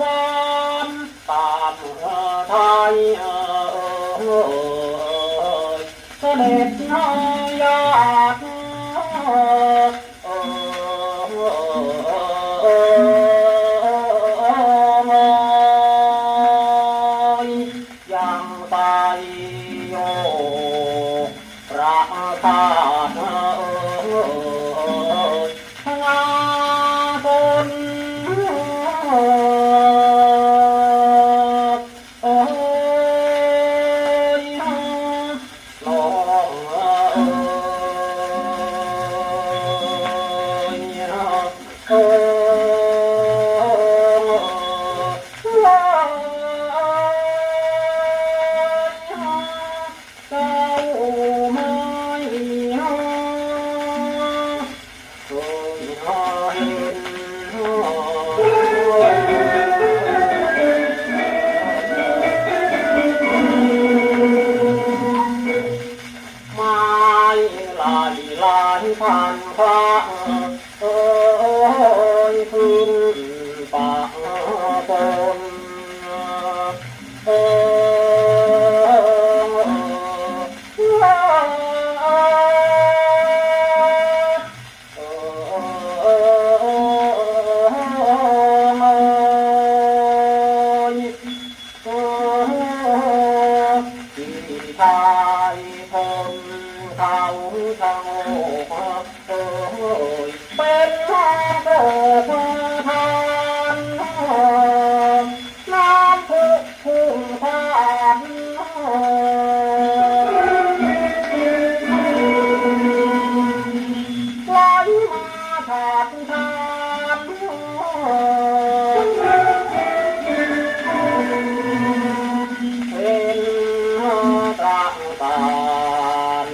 บานตามไทยเอ่ยเสด็ยากยังไปโยระธตุา มาถาดทานเป็นตรังตาน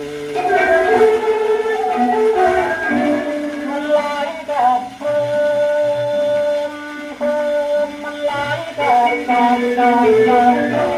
มันไหลกับเพิ่มเพิ่มมันไหลกับกันกันกัน